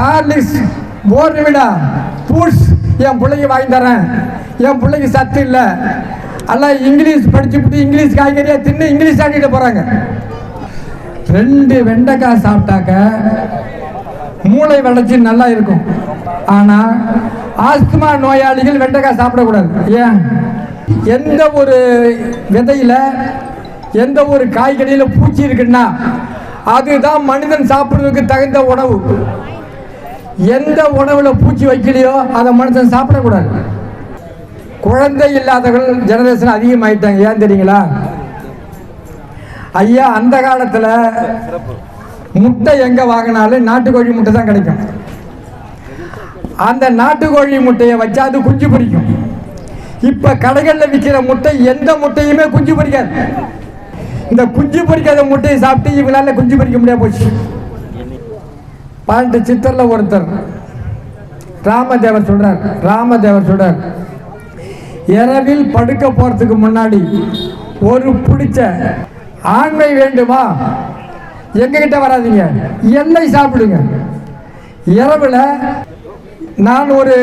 Horlicks போர்விடா boots என் பிள்ளைக்கு வாங்கி தரேன். என் பிள்ளைக்கு சத்து இல்லை. எல்லாம் இங்கிலீஷ் படிச்சுவிட்டு இங்கிலீஷ் காய்கறியாக தின்னு இங்கிலீஷ் ஆட்டிட்டு போகிறாங்க ரெண்டு வெண்டைக்காய் சாப்பிட்டாக்க மூளை வளர்ச்சி நல்லா இருக்கும். ஆனால் ஆஸ்துமா நோயாளிகள் வெண்டைக்காய் சாப்பிடக்கூடாது. ஏன்? எந்த ஒரு விதையில் எந்த ஒரு காய்கறியில் பூச்சி இருக்குன்னா அதுதான் மனிதன் சாப்பிட்றதுக்கு தகுந்த உணவு. எந்த உணவில் பூச்சி வைக்கலையோ அதை மனுஷன் சாப்பிடக்கூடாது. குழந்தை இல்லாதவர்கள் ஜெனரேஷன் அதிகமாகிட்டாங்க ஏன் தெரியுங்களா? ஐயா அந்த காலத்தில் முட்டை எங்கே வாங்கினாலும் நாட்டுக்கோழி முட்டை தான் கிடைக்கும். அந்த நாட்டுக்கோழி முட்டையை வச்சா அது குஞ்சு பொரிக்கும். இப்போ கடைகளில் விற்கிற முட்டை எந்த முட்டையுமே குஞ்சு பிடிக்காது இந்த குஞ்சு பொரிக்காத முட்டையை சாப்பிட்டு இவங்களால குஞ்சு பொறிக்க முடியாது போச்சு. பன்னெண்டு சித்தரில் ஒருத்தர். ராமதேவர் சொல்றார் ராமதேவர் சொல்றார் இரவில் படுக்க போறதுக்கு முன்னாடி ஒரு பிடிச்ச ஆண்மை வேண்டுமா? எங்ககிட்ட வராதீங்க. எல்லை சாப்பிடுங்க. இரவில் நான் ஒரு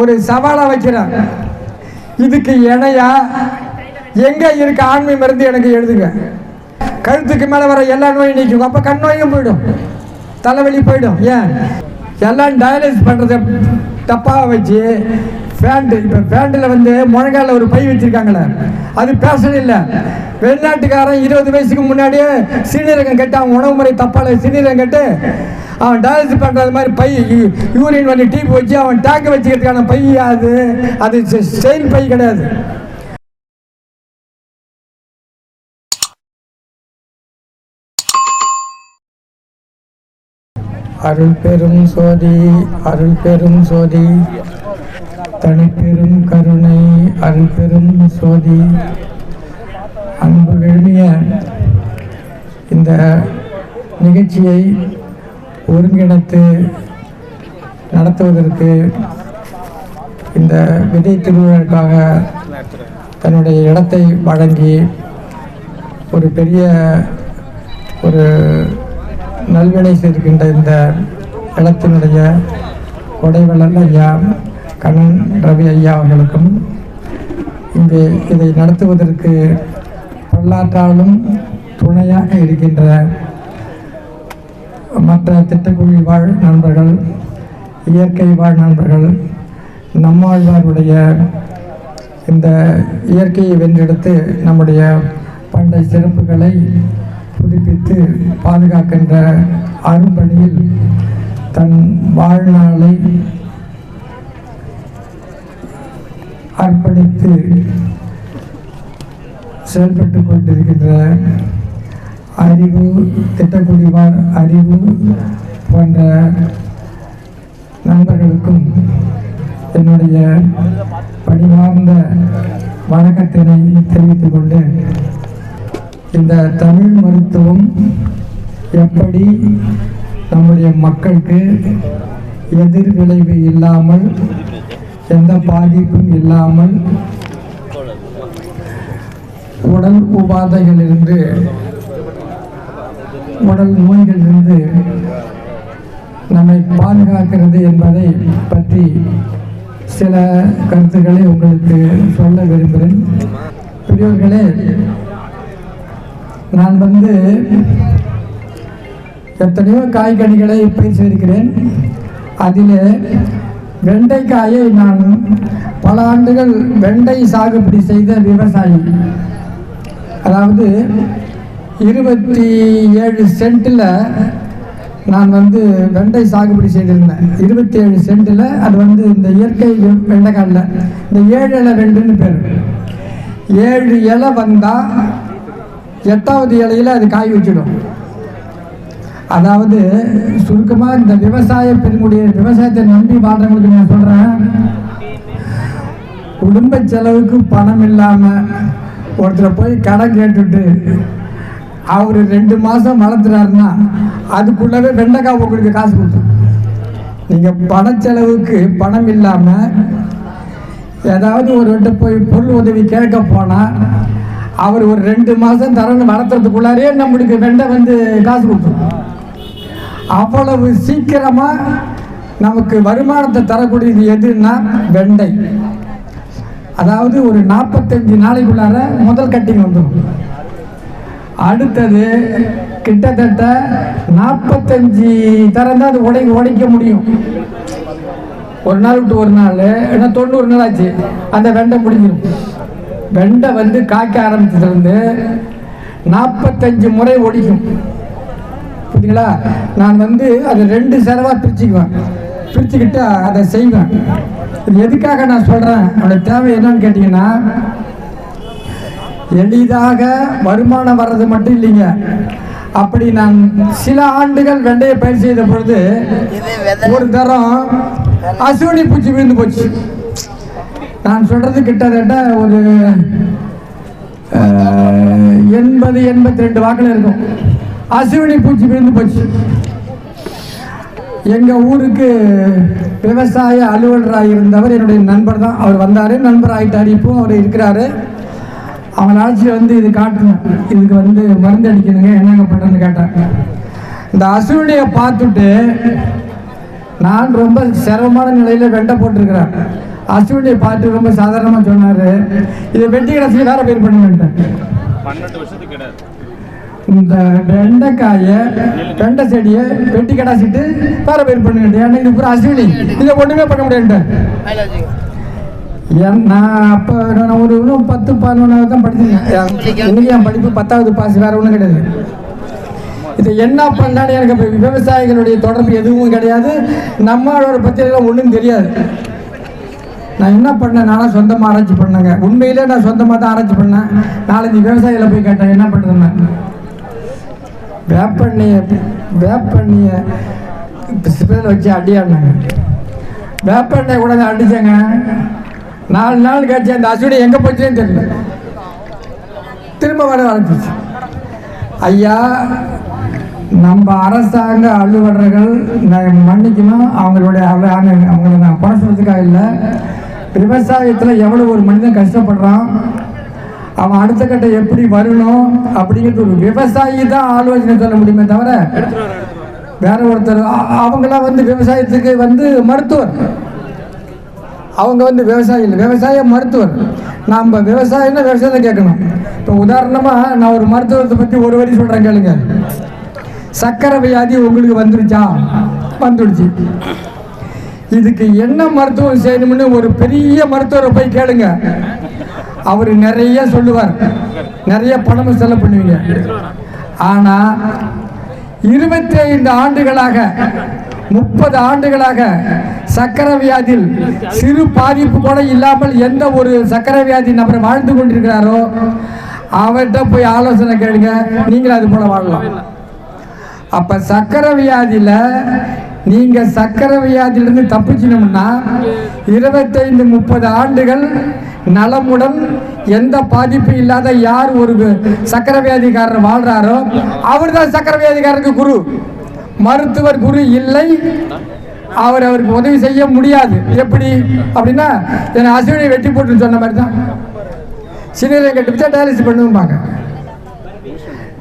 ஒரு சவாலாக வைக்கிறேன். இதுக்கு இணையா? எங்கே இருக்க ஆண்மை மருந்து? எனக்கு எழுதுங்க. கழுத்துக்கு மேலே வர எல்லா நோயும் நீக்கும் அப்போ கண் நோயும் போயிடும். தலைவலி போயிடும் ஏன்? எல்லாம் டயலிஸ் பண்ணுறத தப்பாக வச்சு ஃபேண்டு இப்போ ஃபேண்டில் வந்து முழங்கால ஒரு பை வச்சுருக்காங்களே அது பேஷன் இல்லை. வெளிநாட்டுக்காரன் இருபது வயசுக்கு முன்னாடியே சிறுநீரகம் கட்டு அவன் உணவு முறை தப்பால சிறுநீரகம் கட்டு அவன் டயலிஸ் பண்ணுறது மாதிரி பை யூரின் வந்து டீப் வச்சு அவன் டேங்க் வச்சுக்கிறதுக்கான பை அது அது செயின் பை கிடையாது. அருள் பெரும் சோதி அருள் பெரும் சோதி. தனிப்பெரும் கருணை அருள் பெரும் சோதி. அன்பு எழுமிய இந்த நிகழ்ச்சியை ஒருங்கிணைத்து நடத்துவதற்கு இந்த விதை திருவிழாக்காக தன்னுடைய இடத்தை வழங்கி ஒரு பெரிய ஒரு நல்வினை செய்திருக்கின்ற இந்த இடத்தினுடைய கொடைவள்ளல் ஐயா கண்ணன் ரவி ஐயா அவர்களுக்கும் இங்கே இதை நடத்துவதற்கு பல்லாற்றாலும் துணையாக இருக்கின்ற மற்ற திட்டக்குழி வாழ் நண்பர்கள் இயற்கை வாழ் நண்பர்கள் நம்மாழ்வாருடைய இந்த இயற்கையை வென்றெடுத்து நம்முடைய பண்டை சிறப்புகளை புதுப்பித்து பாதுகாக்கின்ற அரும்பணியில் தன் வாழ்நாளை அர்ப்பணித்து செயல்பட்டு கொண்டிருக்கின்ற அறிவு திட்டக்குடிவார் அறிவு போன்ற நண்பர்களுக்கும் என்னுடைய பணிவார்ந்த வணக்கத்தினை தெரிவித்துக் கொண்டு இந்த தமிழ் மருத்துவம் எப்படி நம்முடைய மக்களுக்கு எதிர் விளைவு இல்லாமல் எந்த பாதிப்பும் இல்லாமல் உடல் உபாதைகளிலிருந்து உடல் நோய்களிலிருந்து நம்மை பாதுகாக்கிறது என்பதை பற்றி சில கருத்துக்களை உங்களுக்கு சொல்ல விரும்புகிறேன். பெரியவர்களே நான் வந்து எத்தனையோ காய்கனிகளை பயிர் செய்திருக்கிறேன். அதில் வெண்டைக்காயை நான் பல ஆண்டுகள் வெண்டை சாகுபடி செய்த விவசாயி. அதாவது இருபத்தி ஏழு சென்ட்டில் நான் வந்து வெண்டை சாகுபடி செய்திருந்தேன். இருபத்தி ஏழு சென்ட்டில் அது வந்து இந்த இயற்கை வெ- வெண்டைக்காயில். இந்த ஏழு இலை வெண்டுன்னு பேர். ஏழு இலை வந்தால் எட்டாவது இலையில் அது காய் வச்சிடும். அதாவது சுருக்கமாக இந்த விவசாய பெருங்குடிய விவசாயத்தை நம்பி வாழ்றவங்களுக்கு நான் சொல்கிறேன் குடும்ப செலவுக்கு பணம் இல்லாமல் ஒருத்தரை போய் கடன் கேட்டுட்டு அவர் ரெண்டு மாதம் வளர்த்துறாருன்னா அதுக்குள்ளவே வெண்டைக்காய் உங்களுக்கு காசு கொடுத்தோம் நீங்கள் பணச்செலவுக்கு பணம் இல்லாமல் ஏதாவது ஒரு போய் பொருள் உதவி கேட்க போனால் அவர் ஒரு ரெண்டு மாதம் தரணும் வளர்த்துறதுக்குள்ளாரே நம்மளுக்கு வெண்டை வந்து காசு கொடுத்துரும் அவ்வளவு சீக்கிரமாக நமக்கு வருமானத்தை தரக்கூடியது எதுன்னா வெண்டை. அதாவது ஒரு நாற்பத்தஞ்சு நாளைக்குள்ளார முதல் கட்டிங் வந்துடும் அடுத்தது கிட்டத்தட்ட நாற்பத்தஞ்சு தரந்தான் அது உடை உடைக்க முடியும். ஒரு நாள் விட்டு ஒரு நாள் ஏன்னா தொண்ணூறு நாள் ஆச்சு அந்த வெண்டை முடிஞ்சிடும் வெண்டை வந்து காய்க்க ஆரம்பிச்சதுலேருந்து நாற்பத்தஞ்சு முறை ஒடிக்கும் புரியுதுங்களா? நான் வந்து அதை ரெண்டு செலவாக பிரிச்சுக்குவேன். பிரிச்சுக்கிட்டு அதை செய்வேன். இது எதுக்காக நான் சொல்கிறேன் அவனோட தேவை என்னன்னு கேட்டிங்கன்னா எளிதாக வருமானம் வர்றது மட்டும் இல்லைங்க. அப்படி நான் சில ஆண்டுகள் வெண்டையை பயிர் செய்த பொழுது ஒரு தரம் அசுவனி பூச்சி விழுந்து போச்சு. நான் சொல்றது கிட்டத்தட்ட ஒரு எண்பது எண்பத்தி ரெண்டு வாக்கில் இருக்கும். அசுவினி பூச்சி விழுந்து போச்சு. எங்க ஊருக்கு விவசாய அலுவலராக இருந்தவர் என்னுடைய நண்பர் தான். அவர் வந்தார் நண்பர் ஆகிட்டார் இப்போ அவர் இருக்கிறாரு. அவன் ஆட்சியில் வந்து இது காட்டணும். இதுக்கு வந்து மருந்து அடிக்கணுங்க என்னங்க பண்ணுறதுன்னு கேட்டாங்க இந்த அசுவினியை பார்த்துட்டு நான் ரொம்ப சிரமமான நிலையில் வெண்டை போட்டிருக்கிறேன். அசுவினியை பார்த்து ரொம்ப சாதாரணமாக சொன்னார். இதை வெட்டி கிடச்சி வேற பேர் கிடையாது இந்த வெண்டைக்காயை வெண்டை செடியை வெட்டி கடாசிட்டு வேற பயிர் பண்ணுங்க ஏன்னா இது பூரா அஸ்வினி. இதை ஒண்ணுமே பண்ண முடியாது நான் அப்போ நான் ஒரு இன்னும் பத்து பதினொன்றாவது தான் படிச்சிருக்கேன் இன்னைக்கு என் படிப்பு பத்தாவது பாஸ் வேற ஒன்றும் கிடையாது. இது என்ன பண்ணான்னு எனக்கு விவசாயிகளுடைய தொடர்பு எதுவும் கிடையாது. நம்மளோட பத்திரிகைலாம் ஒன்றும் தெரியாது. நான் என்ன பண்ணேன்? நானா சொந்தமாக ஆராய்ச்சி பண்ணேங்க. உண்மையிலே நான் சொந்தமாக தான் ஆராய்ச்சி பண்ணேன். நாலஞ்சு விவசாயியில் போய் கேட்டேன் என்ன பண்ணுறேன்னு வேப்பெண்ணையை வேப்பெண்ணையை ஸ்ப்ரேல வச்சு அடியாடினாங்க. வேப்பெண்ணெய் கூட தான் அடிச்சேங்க. நாலு நாள் கழிச்சு அந்த அசுடி எங்கே போச்சுன்னு தெரியல. திரும்ப வர ஆரம்பிச்சிச்சு. ஐயா நம்ம அரசாங்க அலுவலர்கள் நான் மன்னிக்கணும். அவங்களுடைய அவ- அவங்கள நான் குறை சொல்றதுக்காக இல்லை. விவசாயத்தில் எவ்வளோ ஒரு மனிதன் கஷ்டப்படுறான் அவன் அடுத்த கட்ட எப்படி வரணும் அப்படிங்கிறது ஒரு விவசாயி தான் ஆலோசனை சொல்ல முடியுமே தவிர வேற ஒருத்தர் அவங்களாம் வந்து விவசாயத்துக்கு வந்து மருத்துவர். அவங்க வந்து விவசாயி இல்லை விவசாய மருத்துவர். நாம் விவசாயம்னா விவசாயத்தை கேட்கணும். இப்போ உதாரணமாக நான் ஒரு மருத்துவத்தை பற்றி ஒரு வரி சொல்கிறேன் கேளுங்க. சக்கரை வியாதி உங்களுக்கு வந்துருச்சா? வந்துடுச்சு. இதுக்கு என்ன மருத்துவம் செய்யணும்னு ஒரு பெரிய மருத்துவரை போய் கேளுங்க. அவர் நிறைய சொல்லுவார். நிறைய பணம் செலவு பண்ணுவீங்க. ஆனால் இருபத்தி ஐந்து ஆண்டுகளாக முப்பது ஆண்டுகளாக சக்கரை வியாதியில் சிறு பாதிப்பு கூட இல்லாமல் எந்த ஒரு சக்கரை வியாதி நபர் வாழ்ந்து கொண்டிருக்கிறாரோ அவர்கிட்ட போய் ஆலோசனை கேளுங்க. நீங்களும் அது போல வாழலாம். அப்ப சக்கரை வியாதியில நீங்க சக்கரை வியாதியிலிருந்து தப்பிச்சினோம்னா இருபத்தைந்து முப்பது ஆண்டுகள் நலமுடன் எந்த பாதிப்பும் இல்லாத யார் ஒரு சக்கரை வியாதிக்காரர் வாழ்றாரோ அவர் தான் சக்கரை வியாதிக்காரருக்கு குரு. மருத்துவர் குரு இல்லை. அவர் அவருக்கு உதவி செய்ய முடியாது. எப்படி? அப்படின்னா என்னை அசுவினை வெட்டி போட்டுன்னு சொன்ன மாதிரி தான் சிறுநீரக கட்டி டயாலிசிஸ் பண்ணுவாங்க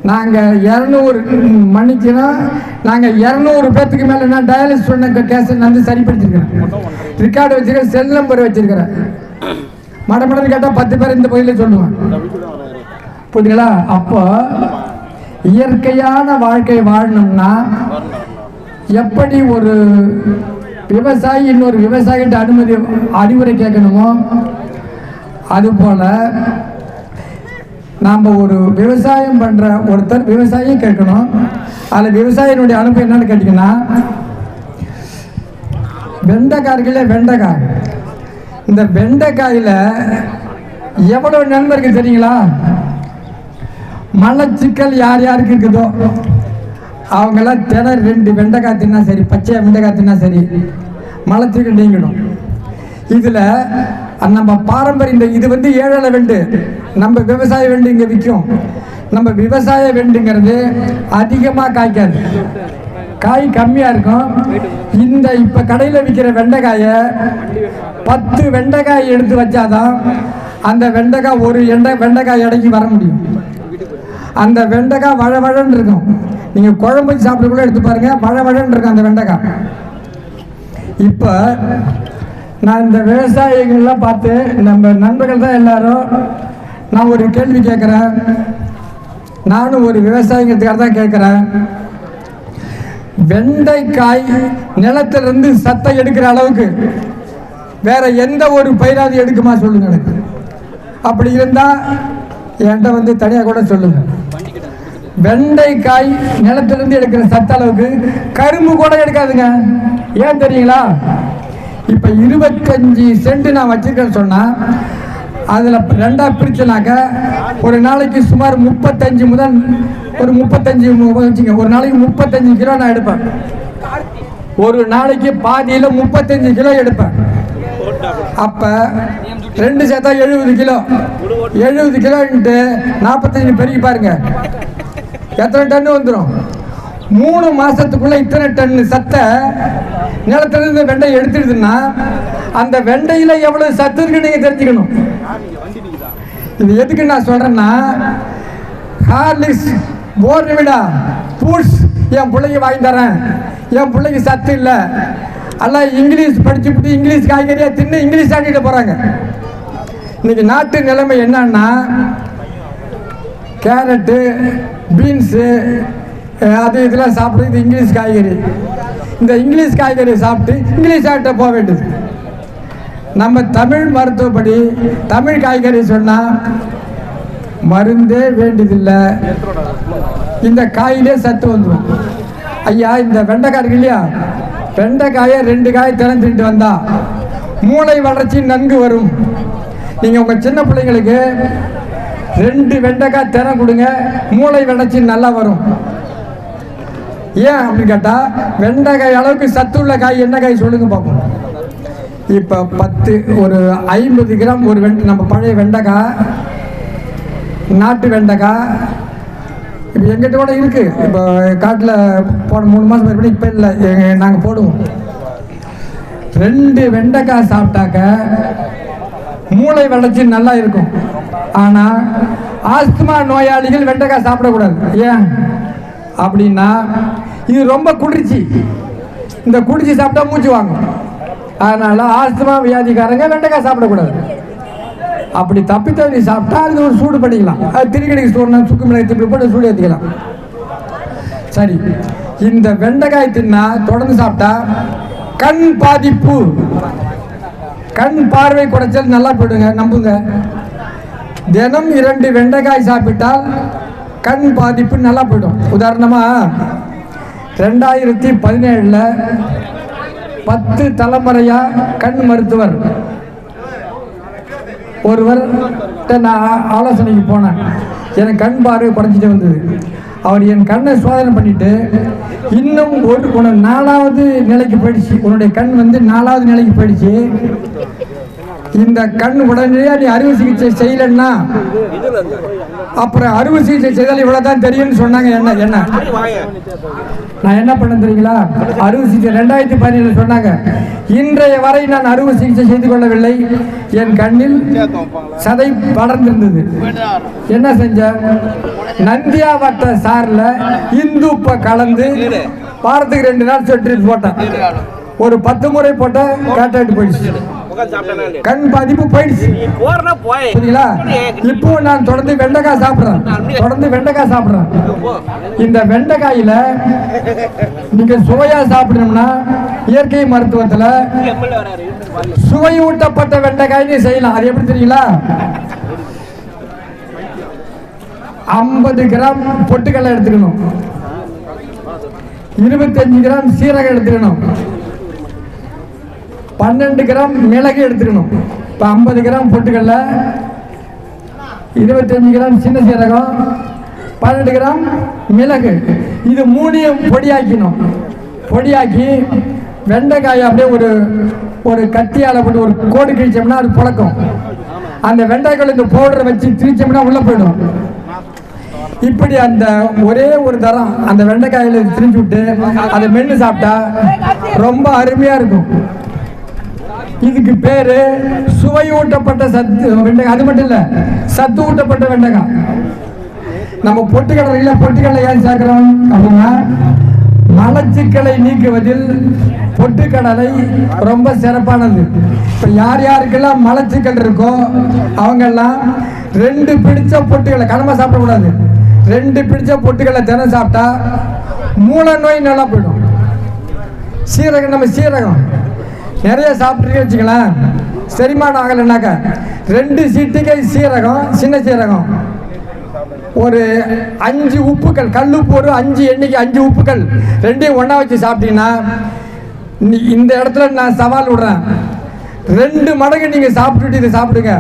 நாங்கள் இரநூறு மணிக்குனா நாங்கள் இரநூறு பேர்த்துக்கு மேலே நான் டயாலிசிஸ் பண்ண கேஸை நான் வந்து சரிப்படுத்திருக்கிறேன். ரெக்கார்டு வச்சுருக்கேன் செல் நம்பர் வச்சிருக்கிறேன். மடமடன்னு கேட்டால் பத்து பேர் இந்த பகுதியில் சொல்லுவேன் புரியுதுங்களா? அப்போ இயற்கையான வாழ்க்கை வாழணும்னா எப்படி ஒரு விவசாயி இன்னொரு விவசாயிகிட்ட அனுமதி அறிவுரை கேட்கணுமோ? அதுபோல் நாம் ஒரு விவசாயம் பண்ணுற ஒருத்தர் விவசாயம் கேட்கணும். அதில் விவசாயினுடைய அனுபவம் என்னன்னு கேட்டிங்கன்னா வெண்டைக்காய் இருக்குல்ல வெண்டைக்காய். இந்த வெண்டைக்காயில் எவ்வளோ நன்மை இருக்குது தெரியுங்களா? மலச்சிக்கல் யார் யாருக்கு இருக்குதோ அவங்கெல்லாம் தினம் ரெண்டு வெண்டைக்காய் தின்னா சரி பச்சை வெண்டைக்காய் தின்னா சரி மலச்சிக்கல் நீங்கிடும் இதில் நம்ம பாரம்பரிய இந்த இது வந்து ஏழலை வெண்டு. நம்ம விவசாய வெண்டு இங்கே விற்கும். நம்ம விவசாய வெண்டுங்கிறது அதிகமாக காய்க்காது. காய் கம்மியாக இருக்கும். இந்த இப்போ கடையில் விற்கிற வெண்டைக்காயை பத்து வெண்டைக்காய் எடுத்து வச்சாதான் அந்த வெண்டைக்காய் ஒரு எண்டை வெண்டைக்காய் இடைக்கு வர முடியும். அந்த வெண்டைக்காய் வழ வழன்னு இருக்கும். நீங்கள் குழம்பு சாப்பிட கூட எடுத்து பாருங்கள் வழ வழன்னு இருக்கும் அந்த வெண்டைக்காய். இப்போ நான் இந்த விவசாயிகள்லாம் பார்த்து நம்ம நண்பர்கள் தான் எல்லாரும் நான் ஒரு கேள்வி கேட்குறேன். நானும் ஒரு விவசாயிங்கிறதுக்காக தான் கேட்குறேன். வெண்டைக்காய் நிலத்திலிருந்து சத்தம் எடுக்கிற அளவுக்கு வேற எந்த ஒரு பயிராவது எடுக்குமா சொல்லுங்க எனக்கு. அப்படி இருந்தால் என்கிட்ட வந்து தனியாக கூட சொல்லுங்க. வெண்டைக்காய் நிலத்திலிருந்து எடுக்கிற சத்த அளவுக்கு கரும்பு கூட எடுக்காதுங்க. ஏன் தெரியுங்களா? இப்போ இருபத்தஞ்சி சென்ட் நான் வச்சிருக்கேன்னு சொன்னால் அதில் ரெண்டாக பிரிச்சனாக்க ஒரு நாளைக்கு சுமார் முப்பத்தஞ்சு முதல் ஒரு முப்பத்தஞ்சு வச்சுங்க ஒரு நாளைக்கு முப்பத்தஞ்சு கிலோ நான் எடுப்பேன். ஒரு நாளைக்கு பாதியில் முப்பத்தஞ்சு கிலோ எடுப்பேன். அப்போ ரெண்டு சேர்த்தா எழுபது கிலோ. எழுபது கிலோன்ட்டு நாற்பத்தஞ்சு பெருக்கி பாருங்க. எத்தனை டன்னு வந்துடும் மூணு மாசத்துக்குள்ள இத்தனை டன் சத்தை நிலத்துல இருந்து வெண்டை எடுத்துடுதுன்னா அந்த வெண்டையில எவ்வளவு சத்து இருக்கு நீங்க தெரிஞ்சுக்கணும். இது எதுக்கு நான் சொல்றேன்னா ஹார்லிக்ஸ் போர்விடா ஃப்ரூட்ஸ் என் பிள்ளைக்கு வாங்கி தரேன். என் பிள்ளைக்கு சத்து இல்லை. எல்லாம் இங்கிலீஷ் படிச்சுட்டு இங்கிலீஷ் காய்கறியா தின்னு இங்கிலீஷ் ஆக்கிட்டு போறாங்க. இன்னைக்கு நாட்டு நிலைமை என்னன்னா கேரட்டு பீன்ஸு அது இதெல்லாம் சாப்பிட்றது இது இங்கிலீஷ் காய்கறி. இந்த இங்கிலீஷ் காய்கறி சாப்பிட்டு இங்கிலீஷ் ஆகிட்ட போக வேண்டியது. நம்ம தமிழ் மருத்துவப்படி தமிழ் காய்கறி சொன்னால் மருந்தே வேண்டியதில்லை. இந்த காயிலே சத்து வந்துடும் ஐயா இந்த வெண்டைக்காய் இருக்கு இல்லையா? வெண்டைக்காயை ரெண்டு காய் திறந்துட்டு வந்தா மூளை வளர்ச்சி நன்கு வரும். நீங்கள் உங்கள் சின்ன பிள்ளைங்களுக்கு ரெண்டு வெண்டைக்காய் திறம் கொடுங்க மூளை வளர்ச்சி நல்லா வரும். ஏன் அப்படின்னு கேட்டால் வெண்டைக்காய் அளவுக்கு சத்துள்ள காய் என்ன காய் சொல்லுங்க பார்ப்போம். இப்போ பத்து ஒரு ஐம்பது கிராம் ஒரு வெண்ட நம்ம பழைய வெண்டைக்காய் நாட்டு வெண்டைக்காய் இப்போ எங்கிட்ட கூட இருக்குது இப்போ காட்டில் போன மூணு மாதம் மறுபடியும் இப்போ இல்லை. நாங்கள் போடுவோம். ரெண்டு வெண்டைக்காய் சாப்பிட்டாக்க மூளை வளர்ச்சி நல்லா இருக்கும். ஆனால் ஆஸ்துமா நோயாளிகள் வெண்டைக்காய் சாப்பிடக்கூடாது. ஏன்? அப்படின்னா இது ரொம்ப குளிர்ச்சி. இந்த குளிர்ச்சி சாப்பிட்டா மூச்சு வாங்கும். அதனால் ஆஸ்துமா வியாதிக்காரங்க வெண்டைக்காய் சாப்பிடக்கூடாது. அப்படி தப்பி தவறி சாப்பிட்டா அது ஒரு சூடு பண்ணிக்கலாம். அது திரிக்கடிக்கு சூடுனா சுக்கு மிளகாய் திருப்பி போட்டு சூடு ஏற்றிக்கலாம் சரி இந்த வெண்டைக்காய் தின்னா தொடர்ந்து சாப்பிட்டா கண் பாதிப்பு. கண் பார்வை குறைச்சல் நல்லா போயிடுங்க நம்புங்க. தினம் இரண்டு வெண்டைக்காய் சாப்பிட்டால் கண் பாதிப்பு நல்லா போயிடும். உதாரணமாக ரெண்டாயிரத்தி பதினேழில் பத்து தலைமுறையாக கண் மருத்துவர். ஒருவர் நான் ஆலோசனைக்கு போனேன். எனக்கு கண் பார்வை குறைஞ்சிட்டு வந்தது. அவர் என் கண்ணை சோதனை பண்ணிட்டு இன்னும் ஒரு நாலாவது நிலைக்கு போயிடுச்சு. உன்னுடைய கண் வந்து நாலாவது நிலைக்கு போயிடுச்சு. இந்த கண் உடனடியாக நீ அறுவை சிகிச்சை செய்யலைன்னா அப்புறம் அறுவை சிகிச்சை செய்தால் இவ்வளோதான் தெரியும்னு சொன்னாங்க. என்ன என்ன? நான் என்ன பண்ண தெரியுங்களா? அறுவை சிகிச்சை ரெண்டாயிரத்தி பதினேழு சொன்னாங்க. இன்றைய வரை நான் அறுவை சிகிச்சை செய்து கொள்ளவில்லை. என் கண்ணில் சதை படர்ந்திருந்தது. என்ன செஞ்ச? நந்தியா வட்ட சார்ல இந்துப்பை கலந்து வாரத்துக்கு ரெண்டு நாள் சொட்டு போட்டேன். ஒரு பத்து முறை போட்ட கேட்டாட்டு போயிடுச்சு. கண் பாதிப்பு போயிடுச்சு. சரிங்களா இப்போ நான் தொடர்ந்து வெண்டைக்காய் சாப்பிடுறேன். தொடர்ந்து வெண்டைக்காய் சாப்பிடுறேன். இந்த வெண்டைக்காயில நீங்க சுவையா சாப்பிடணும்னா இயற்கை மருத்துவத்துல சுவையூட்டப்பட்ட வெண்டைக்காய்னு செய்யலாம். அது எப்படி தெரியுங்களா? ஐம்பது கிராம் பொட்டுக்கடலை எடுத்துக்கணும். இருபத்தஞ்சு கிராம் சீரகம் எடுத்துக்கணும். பன்னெண்டு கிராம் மிளகு எடுத்துக்கணும். இப்போ ஐம்பது கிராம் பொட்டுக்கடலை இருபத்தஞ்சு கிராம் சின்ன சீரகம் பன்னெண்டு கிராம் மிளகு. இது மூணையும் பொடியாக்கணும் பொடியாக்கி வெண்டைக்காயை அப்படியே ஒரு ஒரு கத்தியால் போட்டு ஒரு கோடு கிழிச்சோம்னா அது புழக்கம். அந்த வெண்டைக்காய் இந்த பவுடரை வச்சு திரிச்சோம்னா உள்ளே போயிடும். இப்படி அந்த ஒரே ஒரு தரம் அந்த வெண்டைக்காயில் திரிஞ்சு விட்டு அதை மென்று சாப்பிட்டா ரொம்ப அருமையாக இருக்கும். இதுக்கு பேரு சுவை ஊட்டப்பட்ட சத்து வெண்டைக்காய் அது மட்டும் இல்லை சத்து ஊட்டப்பட்ட வெண்டைக்காய் நம்ம பொட்டுக்கடலையில் பொட்டுக்கடலை ஏன் சேர்க்கிறோம்? அப்படின்னா மலச்சிக்கலை நீக்குவதில் பொட்டுக்கடலை ரொம்ப சிறப்பானது. இப்போ யார் யாருக்கெல்லாம் மலச்சிக்கல் இருக்கோ அவங்கெல்லாம் ரெண்டு பிடிச்ச பொட்டுக்களை கடமை சாப்பிடக்கூடாது. ரெண்டு பிடிச்ச பொட்டுக்களை தினம் சாப்பிட்டா மூல நோய் நல்லா போயிடும். சீரகம் நம்ம சீரகம். நிறைய சாப்பிட்றீங்க வச்சுக்கலாம். செரிமானம் ஆகலைனாக்கா ரெண்டு சிட்டிகை சீரகம் சின்ன சீரகம். ஒரு அஞ்சு உப்புக்கள் கல் உப்பு ஒரு அஞ்சு எண்ணிக்கை அஞ்சு உப்புக்கள். ரெண்டையும் ஒன்றா வச்சு சாப்பிட்டீங்கன்னா இந்த இடத்துல நான் சவால் விடுறேன். ரெண்டு மடங்கு நீங்கள் சாப்பிட்டுட்டு இதை சாப்பிடுங்க.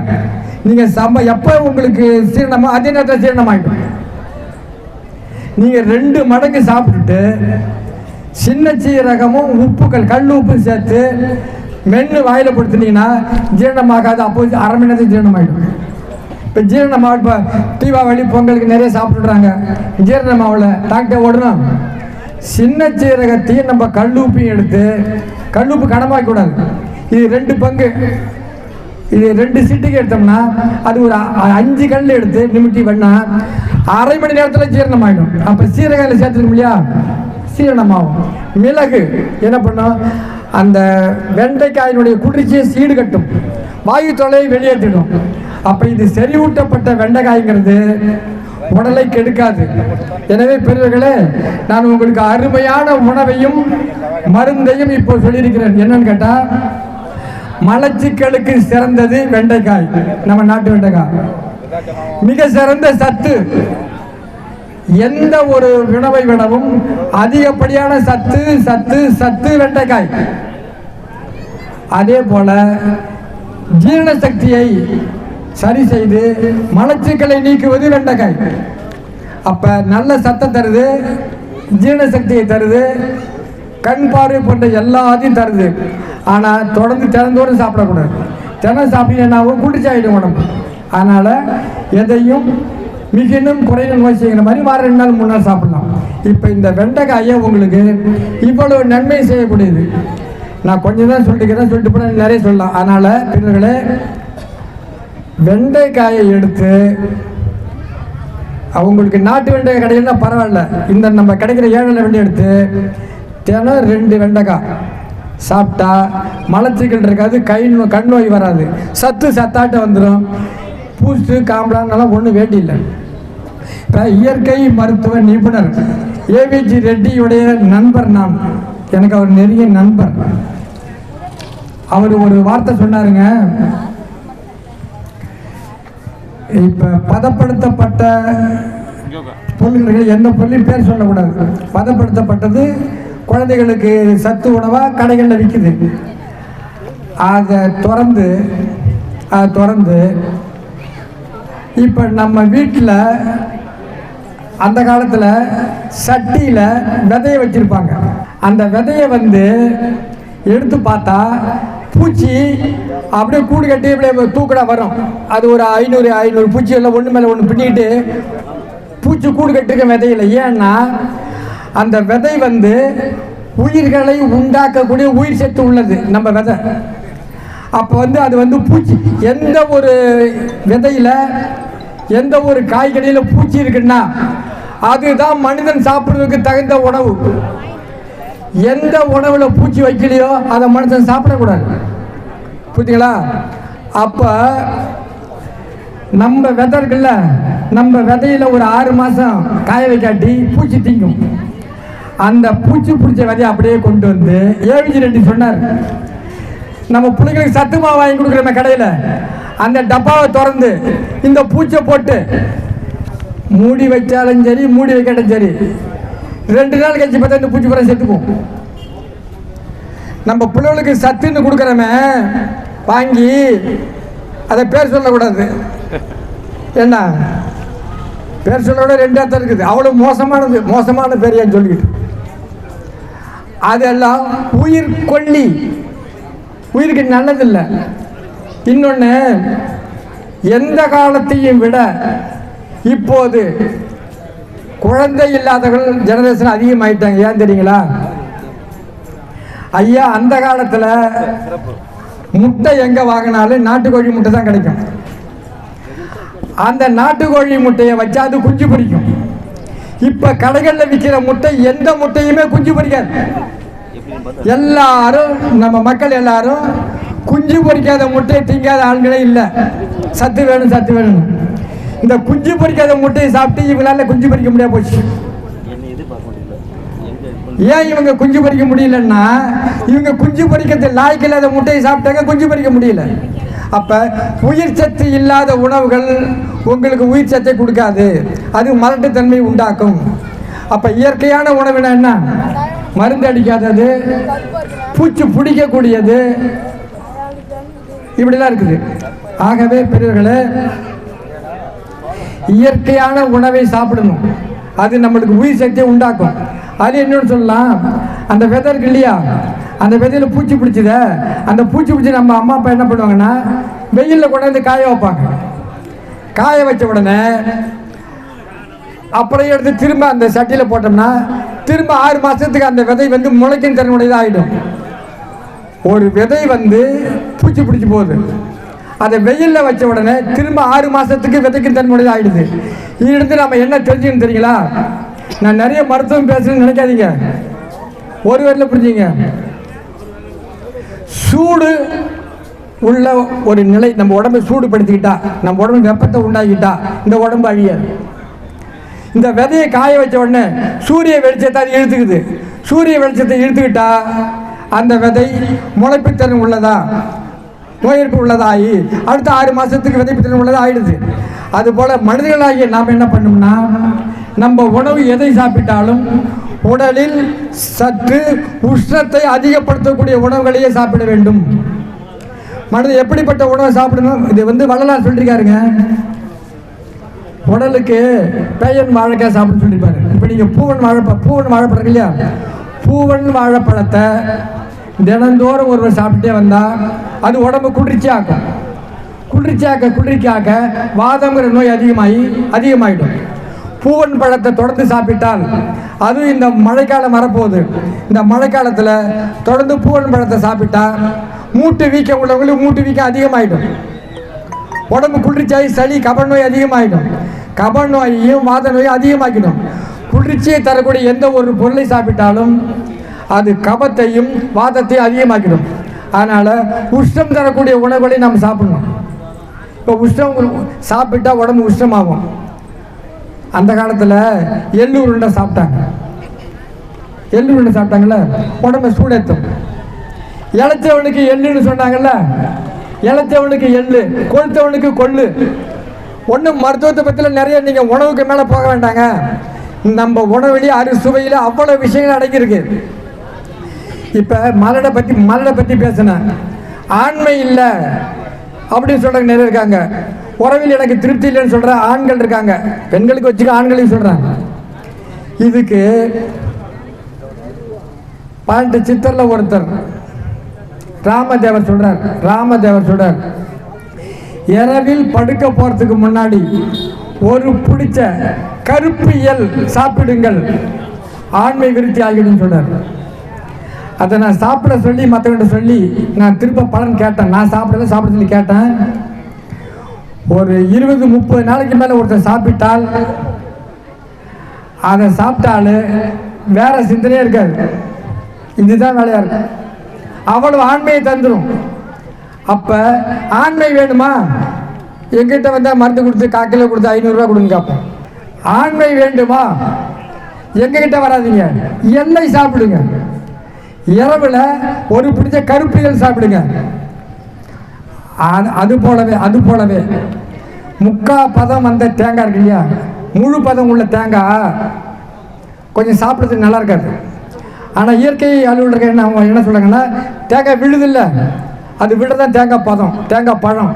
நீங்கள் சம எப்போ உங்களுக்கு சீரணமோ அதே நேரத்தில் சீரணம் நீங்கள் ரெண்டு மடங்கு சாப்பிட்டுட்டு சின்ன சீரகமும் உப்புக்கள் கல் உப்பு சேர்த்து மென்று வாயில் கொடுத்துட்டீங்கன்னா ஜீரணமாகாது. அப்போ அரை மணி நேரத்துக்கு ஜீரணமாகிடும் இப்போ ஜீரணமாக இப்போ தீபாவளி பொங்கலுக்கு நிறைய சாப்பிட்றாங்க ஜீரணமாவில் டாக்டர் ஓடணும் சின்ன சீரகத்தையும் நம்ம கல் உப்பையும் எடுத்து கல் உப்பு கூடாது இது ரெண்டு பங்கு. இது ரெண்டு சீட்டுக்கு எடுத்தோம்னா அது ஒரு அஞ்சு கல் எடுத்து நிமிட்டி பண்ணால் அரை மணி நேரத்தில் ஜீரணமாயிடும். அப்போ சீரகம் சேர்த்துருக்கோம் இல்லையா? சீரணமாகும். மிளகு என்ன பண்ணும்? அந்த வெண்டைக்காயினுடைய குளிர்ச்சியை சீடு கட்டும். வாயு தொலையை வெளியேற்றிடும். அப்போ இது செறிவூட்டப்பட்ட வெண்டைக்காய்ங்கிறது உடலை கெடுக்காது. எனவே பெரியவர்களே நான் உங்களுக்கு அருமையான உணவையும் மருந்தையும் இப்போ சொல்லியிருக்கிறேன். என்னன்னு கேட்டால் மலச்சிக்கலுக்கு சிறந்தது வெண்டைக்காய் நம்ம நாட்டு வெண்டைக்காய். மிக சிறந்த சத்து. எந்த ஒரு உணவை விடவும் அதிகப்படியான சத்து சத்து சத்து வெண்டைக்காய். அதே போல ஜீரண சக்தியை சரி செய்து மலச்சிக்கலை நீக்குவது வெண்டைக்காய். அப்ப நல்ல சத்தம் தருது ஜீரண சக்தியை தருது கண் பார்வை போன்ற எல்லாத்தையும் தருது. ஆனால் தொடர்ந்து தினந்தோறும் சாப்பிடக்கூடாது. தினம் சாப்பிட்டீங்கன்னாவும் குடிச்சாயிடும் உடம்பு. அதனால் எதையும் மிகினும் குறையும் நோய் செய்கிற மாதிரி வார ரெண்டு நாள் மூணு நாள் சாப்பிடலாம். இப்போ இந்த வெண்டைக்காயை உங்களுக்கு இவ்வளவு நன்மை செய்யக்கூடியது. நான் கொஞ்சம் தான் சொல்லிக்கிறேன் சொல்லிட்டு போனால் நிறைய சொல்லலாம். அதனால் பின்னர்களே வெண்டைக்காயை எடுத்து அவங்களுக்கு நாட்டு வெண்டைக்காய் கிடைக்கலன்னா பரவாயில்ல. இந்த நம்ம கிடைக்கிற ஏழை வெண்டை எடுத்து தினம் ரெண்டு வெண்டைக்காய் சாப்பிட்டா மலச்சிக்கல் இருக்காது கை கண் நோய் வராது. சத்து சத்தாட்டம் வந்துடும் பூஸ்ட்டு காம்பளான்னெல்லாம் ஒன்றும் வேண்டியில்லை. இயற்கை மருத்துவ நிபுணர் ஏவிஜி ரெட்டியுடைய நண்பர் நான் எனக்கு அவர் நெருங்கிய நண்பர். அவர் ஒரு வார்த்தை சொன்னாருங்க. இப்போ பதப்படுத்தப்பட்ட பொருள்கள் எந்த பொருளையும் பேர் சொல்லக்கூடாது. பதப்படுத்தப்பட்டது குழந்தைகளுக்கு சத்து உணவாக கடைகளில் விற்குது அதை திறந்து அதை திறந்து இப்போ நம்ம வீட்டில் அந்த காலத்தில் சட்டியில் விதைய வச்சுருப்பாங்க. அந்த விதையை வந்து எடுத்து பார்த்தா பூச்சி அப்படியே கூடு கட்டி அப்படியே தூக்கடா வரும். அது ஒரு ஐநூறு ஐநூறு பூச்சி எல்லாம் ஒன்று மேலே ஒன்று பின்னிட்டு பூச்சி கூடு கட்டிருக்க விதையில. ஏன்னா அந்த விதை வந்து உயிர்களை உண்டாக்கக்கூடிய உயிர் சத்து உள்ளது நம்ம விதை. அப்போ வந்து அது வந்து பூச்சி. எந்த ஒரு விதையில் எந்த ஒரு காய்கறியில் பூச்சி இருக்குன்னா அதுதான் மனிதன் சாப்பிட்றதுக்கு தகுந்த உணவு. எந்த உணவில் பூச்சி வைக்கலையோ அதை மனுஷன் சாப்பிடக்கூடாது. புரியுதுங்களா அப்போ நம்ம விதை இருக்குல்ல நம்ம விதையில் ஒரு ஆறு மாதம் காய வைக்காட்டி பூச்சி திங்கும். அந்த பூச்சி பிடிச்ச விதையை அப்படியே கொண்டு வந்து ஏவிஜி ரெட்டி சொன்னார் நம்ம பிள்ளைங்களுக்கு சத்து மாவு வாங்கி கொடுக்குறோமே கடையில். அந்த டப்பாவை திறந்து இந்த பூச்சை போட்டு மூடி வச்சாலும் சரி மூடி வைக்கட்டும் சரி. ரெண்டு நாள் கழிச்சு பார்த்தா இந்த பூச்சி பூரா செத்துக்கும் நம்ம பிள்ளைகளுக்கு சத்துன்னு கொடுக்குறோமே வாங்கி அதை பேர் சொல்லக்கூடாது. என்ன பேர் சொல்ல விட ரெண்டு அர்த்தம் இருக்குது. அவ்வளோ மோசமானது மோசமான பேர் ஏன் சொல்லிக்கிட்டு? அதெல்லாம் உயிர் கொல்லி. உயிருக்கு நல்லதில்லை. இன்னொன்று எந்த காலத்தையும் விட இப்போது குழந்தை இல்லாதவர்கள் ஜெனரேஷன் அதிகமாயிட்டாங்க. ஏன் தெரியுங்களா? ஐயா அந்த காலத்தில் முட்டை எங்கே வாங்கினாலும் நாட்டுக்கோழி முட்டை தான் கிடைக்கும். அந்த நாட்டுக்கோழி முட்டையை வச்சா அது குஞ்சு பொரிக்கும். இப்போ கடைகளில் விற்கிற முட்டை எந்த முட்டையுமே குஞ்சு பொரிக்காது. எல்லாரும் நம்ம மக்கள் எல்லாரும் குஞ்சு பொறிக்காத முட்டையை திங்காத ஆண்களே இல்லை. சத்து வேணும் சத்து வேணும். இந்த குஞ்சு பொரிக்காத முட்டையை சாப்பிட்டு இவங்களால குஞ்சு பொரிக்க முடியாது போச்சு? ஏன் இவங்க குஞ்சு பொரிக்க முடியலன்னா இவங்க குஞ்சு பொரிக்கிறது லாய்க்கு இல்லாத முட்டையை சாப்பிட்டாங்க குஞ்சு பொரிக்க முடியல. அப்ப உயிர் சத்து இல்லாத உணவுகள் உங்களுக்கு உயிர் சத்தை கொடுக்காது. அது மலட்டுத்தன்மை உண்டாக்கும். அப்ப இயற்கையான உணவுனா என்ன? மருந்து அடிக்காதது பூச்சி பிடிக்கக்கூடியது. இப்படிலாம் இருக்குது. ஆகவே பெரியவர்களே இயற்கையான உணவை சாப்பிடணும். அது நம்மளுக்கு உயிர் சக்தியை உண்டாக்கும். அது என்னன்னு சொல்லலாம். அந்த விதை இருக்கு இல்லையா? அந்த விதையில் பூச்சி பிடிச்சத? அந்த பூச்சி பிடிச்சி நம்ம அம்மா அப்பா என்ன பண்ணுவாங்கன்னா வெயிலில் கொண்டாந்து காய வைப்பாங்க. காய வச்ச உடனே அப்புறம் எடுத்து திரும்ப அந்த சட்டியில் போட்டோம்னா திரும்ப ஆறு மாதத்துக்கு அந்த விதை வந்து முளைக்கும் தன்னுடையதாக ஆகிடும் ஒரு விதை வந்து பூச்சி பிடிச்சி போகுது. அதை வெயிலில் வச்ச உடனே திரும்ப ஆறு மாதத்துக்கு விதைக்கும் தன்மையுடையது ஆகிடுது இதுலேருந்து நம்ம என்ன தெரிஞ்சுக்கணும் தெரியுங்களா? நான் நிறைய மருத்துவம் பேசுறேன்னு நினைக்காதீங்க. ஒரு வரையில் புரிஞ்சுங்க. சூடு உள்ள ஒரு நிலை நம்ம உடம்பை சூடுபடுத்திக்கிட்டா நம்ம உடம்பு வெப்பத்தை உண்டாக்கிட்டா இந்த உடம்பு அழியாது இந்த விதையை காய வச்ச உடனே சூரிய வெளிச்சத்தை அது இழுத்துக்குது. சூரிய வெளிச்சத்தை இழுத்துக்கிட்டா அந்த விதை முளைப்புத்திறன் உள்ளதா? நோயெடுப்பு உள்ளதாகி அடுத்த ஆறு மாதத்துக்கு விதைப்புத்திறன் உள்ளதாக ஆயிடுது அதுபோல் மனிதர்களாகிய நாம் என்ன பண்ணோம்னா நம்ம உணவு எதை சாப்பிட்டாலும் உடலில் சற்று உஷ்ணத்தை அதிகப்படுத்தக்கூடிய உணவுகளையே சாப்பிட வேண்டும். மனிதன் எப்படிப்பட்ட உணவை சாப்பிடணும்? இது வந்து வள்ளலார் சொல்லியிருக்காருங்க. உடலுக்கு பேயன் வாழைக்காய் சாப்பிட சொல்லியிருப்பாரு. இப்போ நீங்கள் பூவன் வாழைப்ப பூவன் வாழைப்பழம் இல்லையா? பூவன் வாழைப்பழத்தை தினந்தோறும் ஒருவர் சாப்பிட்டே வந்தால் அது உடம்பு குளிர்ச்சியாக்கும். குளிர்ச்சியாக்க குளிர்ச்சியாக்க வாதங்கிற நோய் அதிகமாகி அதிகமாகிடும் பூவன் பழத்தை தொடர்ந்து சாப்பிட்டால் அதுவும் இந்த மழைக்காலம் வரப்போகுது. இந்த மழைக்காலத்தில் தொடர்ந்து பூவன் பழத்தை சாப்பிட்டா மூட்டு வீக்கம் உள்ளவங்களுக்கு மூட்டு வீக்கம் அதிகமாகிடும் உடம்பு குளிர்ச்சியாகி சளி கப நோய் அதிகமாகிடும் கப நோயையும் வாத நோயும் அதிகமாக்கிடும். குளிர்ச்சியை தரக்கூடிய எந்த ஒரு பொருளை சாப்பிட்டாலும் அது கபத்தையும் வாதத்தையும் அதிகமாக்கிடும். அதனால் உஷ்ணம் தரக்கூடிய உணவுகளை நாம் சாப்பிடணும். இப்போ உஷ்ணம் சாப்பிட்டா உடம்பு உஷ்ணமாகும் அந்த காலத்தில் எள்ளு உருண்டை சாப்பிட்டாங்க. எள்ளு உருண்டை சாப்பிட்டாங்கல்ல? உடம்பு சூடேற்றும் இளைச்சவனுக்கு எள்ளுன்னு சொன்னாங்கல்ல? இளைச்சவனுக்கு எள்ளு கொளுத்தவனுக்கு கொள்ளு. ஒன்றும் மருத்துவத்தை பற்றியில் நிறைய நீங்கள் உணவுக்கு மேலே போக வேண்டாங்க. நம்ம உணவுலேயே அறுசுவையில் அவ்வளோ விஷயங்கள் அடங்கியிருக்கு. இப்போ மலடை பற்றி மலடை பற்றி பேசினேன் ஆண்மை இல்லை அப்படின்னு சொல்கிறவங்க நிறைய இருக்காங்க. உறவில் எனக்கு திருப்தி இல்லைன்னு சொல்கிற ஆண்கள் இருக்காங்க. பெண்களுக்கு வச்சுக்க ஆண்களையும் சொல்கிறாங்க இதுக்கு பாட்டு சித்தரில் ஒருத்தர் ராமதேவர் சொல்கிறார் ராமதேவர் சொல்கிறார் இரவில் படுக்க போகிறதுக்கு முன்னாடி ஒரு பிடிச்ச கருப்பியல் சாப்பிடுங்கள். ஆண்மை விருத்தி ஆகிடும் சொல்கிறார் அதை நான் சாப்பிட சொல்லி மற்றவங்கிட்ட சொல்லி நான் திரும்ப பலன் கேட்டேன். நான் சாப்பிடல சாப்பிட சொல்லி கேட்டேன். ஒரு இருபது முப்பது நாளைக்கு மேலே ஒருத்தர் சாப்பிட்டால் அதை சாப்பிட்டாலு வேற சிந்தனையே இருக்காது. இதுதான் வேலையாக இருக்கும் அவ்வளவு ஆண்மையை தந்துடும் அப்போ ஆண்மை வேணுமா? எங்கிட்ட வந்தால் மருந்து கொடுத்து காக்கில கொடுத்து ஐநூறுரூவா கொடுங்க கேட்போம் ஆண்மை வேண்டுமா? எங்ககிட்ட வராதீங்க. எண்ணெய் சாப்பிடுங்க. இரவில் ஒரு பிடிச்ச கருப்பியல் சாப்பிடுங்க. அது- அது போலவே அது போலவே. முக்கா பதம் வந்த தேங்காய் இருக்கு இல்லையா? முழு பதம் உள்ள தேங்காய். கொஞ்சம் சாப்பிட்றதுக்கு நல்லா இருக்காது. ஆனால் இயற்கை அலுவலர்கள் என்ன அவங்க என்ன சொல்கிறாங்கன்னா தேங்காய் விழுதில்லை அது விழுதான் தேங்காய் பதம் தேங்காய் பழம்.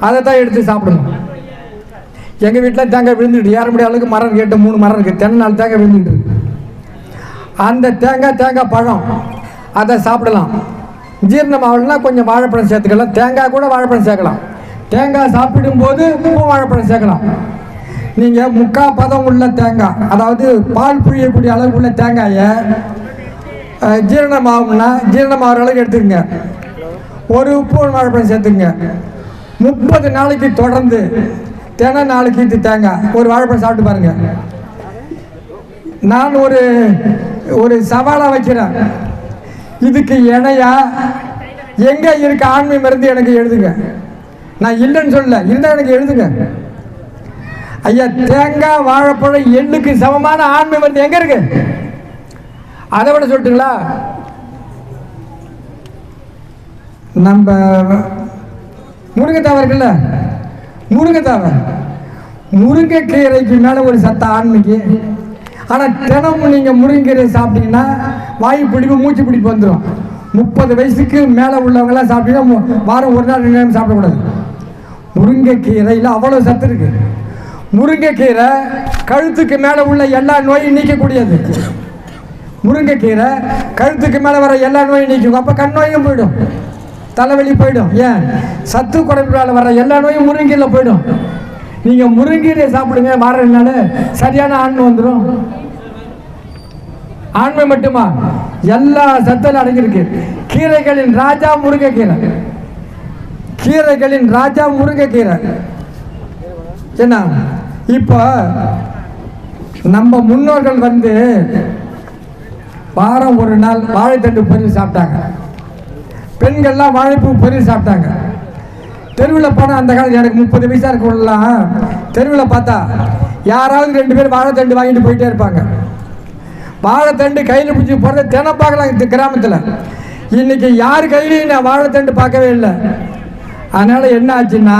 அதை தான் எடுத்து சாப்பிடணும். எங்கள் வீட்டில் தேங்காய் விழுந்துட்டு ஏற முடியாத அளவுக்கு மரம் கேட்டு மூணு மரம் இருக்குது தென்னை தேங்காய் விழுந்துட்டு அந்த தேங்காய் தேங்காய் பழம். அதை சாப்பிடலாம். ஜீரணம் ஆகலைன்னா கொஞ்சம் வாழைப்பழம் சேர்த்துக்கலாம். தேங்காய் கூட வாழைப்பழம் சேர்க்கலாம். தேங்காய் சாப்பிடும்போது பூ வாழைப்பழம் சேர்க்கலாம். நீங்கள் முக்கால் பதம் உள்ள தேங்காய் அதாவது பால் புழியக்கூடிய அளவு உள்ள தேங்காயை ஜீரணம் ஆகும்னா ஜீரணம் ஆகிற அளவுக்கு எடுத்துக்கங்க. ஒரு பூ வாழைப்பழம் சேர்த்துங்க முப்பது நாளைக்கு தொடர்ந்து தினம் நாளைக்கு இது தேங்காய். ஒரு வாழைப்பழம் சாப்பிட்டு பாருங்கள் நான் ஒரு ஒரு சவாலாக வைக்கிறேன். இதுக்கு இணையா எங்கே இருக்க ஆண்மை மருந்து எனக்கு எழுதுங்க. நான் இல்லைன்னு சொல்லல. இருந்தால் எனக்கு எழுதுங்க. ஐயா தேங்காய் வாழைப்பழம் எள்ளுக்கு சமமான ஆண்மை மருந்து எங்கே இருக்கு? அதை விட சொல்லட்டுங்களா? நம்ம முருங்கைத்தாவை இருக்குல்ல? முருங்கைத்தாவை? முருங்கைக்கீரைக்கு மேலே ஒரு சத்த ஆண்மைக்கு ஆனால் தினமும் நீங்கள் முருங்கைக்கீரை சாப்பிட்டீங்கன்னா வாயு பிடிப்பு மூச்சு பிடிப்பு வந்துடும் முப்பது வயசுக்கு மேலே உள்ளவங்களாம் சாப்பிட்டீங்கன்னா வாரம் ஒரு நாள் ரெண்டு நேரம் சாப்பிடக்கூடாது. முருங்கைக்கீரையில் அவ்வளோ சத்து இருக்கு. முருங்கைக்கீரை கழுத்துக்கு மேலே உள்ள எல்லா நோயும் நீக்கக்கூடியது. முருங்கைக்கீரை கழுத்துக்கு மேலே வர எல்லா நோயும் நீக்கும். அப்போ கண் நோயும் போயிடும். தலைவலி போயிடும். ஏன்? சத்து குறைபால வர எல்லா நோயும் முருங்கையில் போயிடும். நீங்கள் முருங்கீரை சாப்பிடுங்க வாரதுனால சரியான ஆண்மை வந்துடும் ஆண்மை மட்டுமா? எல்லா சத்திலும் அடங்கியிருக்கு. கீரைகளின் ராஜா முருங்கைக்கீரை கீரைகளின் ராஜா முருங்கைக்கீரை என்ன? இப்போ நம்ம முன்னோர்கள் வந்து வாரம் ஒரு நாள் வாழைத்தண்டு பொரியல் சாப்பிட்டாங்க. பெண்கள்லாம் வாழைப்பூ பொரியல் சாப்பிட்டாங்க. தெருவில் போனால் அந்த காலத்தில் எனக்கு முப்பது வயசாக இருக்கவங்களாம் தெருவில் பார்த்தா யாராவது ரெண்டு பேர் வாழைத்தண்டு வாங்கிட்டு போயிட்டே இருப்பாங்க. வாழைத்தண்டு கையில் பிடிச்சி போகிறத தினம் பார்க்கலாம் இந்த கிராமத்தில். இன்னைக்கு யார் கையிலையும் நான் வாழைத்தண்டு பார்க்கவே இல்லை. அதனால் என்ன ஆச்சுன்னா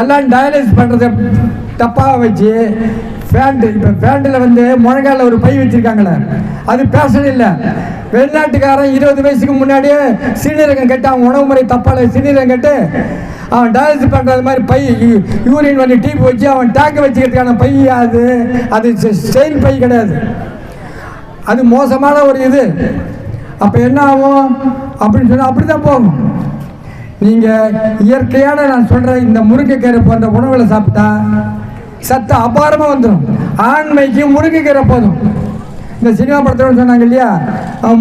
எல்லாம் டயாலிஸ் பண்ணுறத தப்பாக வச்சு ஃபேண்டு இப்போ பேண்ட்டில் வந்து முழங்கால ஒரு பை வச்சுருக்காங்களே. அது பேஷன் இல்லை. வெளிநாட்டுக்காரன் இருபது வயசுக்கு முன்னாடியே சிறுநீரகம் கட்டு அவன் உணவு முறை தப்பால சிறுநீரகம் கட்டு அவன் டயாலிசிஸ் பண்ணுறது மாதிரி பை யூ- யூரின் வந்து டீப் வச்சு அவன் டேங்க் வச்சுக்கிறதுக்கான பை அது. அது ஸ்டைல் பை கிடையாது. அது மோசமான ஒரு இது. அப்போ என்ன ஆகும்? அப்படின்னு சொன்னால் அப்படி தான் போகும். நீங்கள் இயற்கையான நான் சொல்கிறேன் இந்த முருங்கைக்கீரை போன்ற உணவுகளை சாப்பிட்டா சத்து அபாரமாக வந்துடும் ஆண்மைக்கு முருங்கைக்கீரை போதும். இந்த சினிமா படத்தோட சொன்னாங்க இல்லையா?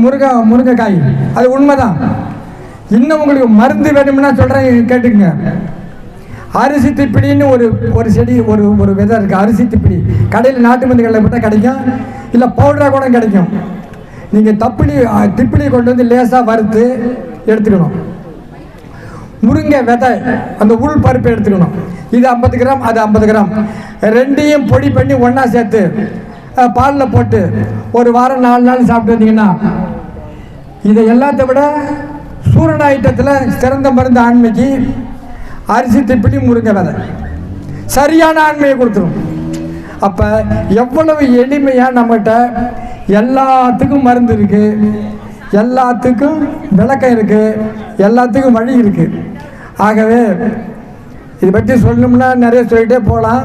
முருங்கை முருங்கைக்காய். அது உண்மைதான். இன்னும் உங்களுக்கு மருந்து வேணும்னா சொல்கிறேன் கேட்டுக்கங்க. அரிசி திப்பிடின்னு ஒரு ஒரு செடி ஒரு ஒரு விதை இருக்குது அரிசி திப்பிடி. கடையில் நாட்டு மருந்துகளில் போட்டால் கிடைக்கும். இல்லை பவுடராக கூட கிடைக்கும். நீங்கள் தப்பிடி அஹ், திப்பிடி கொண்டு வந்து லேசாக வறுத்து எடுத்துக்கணும். முருங்கை விதை அந்த உள் பருப்பு எடுத்துக்கணும். இது ஐம்பது கிராம் அது ஐம்பது கிராம். ரெண்டையும் பொடி பண்ணி ஒன்றா சேர்த்து பாலில் போட்டு ஒரு வாரம் நாலு நாள் சாப்பிட்டு வந்தீங்கன்னா இதை எல்லாத்தை விட சூரண ஐட்டத்தில் சிறந்த மருந்து ஆண்மைக்கு அரிசி திப்பிடி முருங்கை விதை. சரியான ஆண்மையை கொடுத்துரும். அப்போ எவ்வளவு எளிமையாக நம்மகிட்ட எல்லாத்துக்கும் மருந்து இருக்குது எல்லாத்துக்கும் விளக்கம் இருக்குது எல்லாத்துக்கும் வழி இருக்குது ஆகவே இதை பற்றி சொல்லணும்னா நிறைய சொல்லிகிட்டே போகலாம்.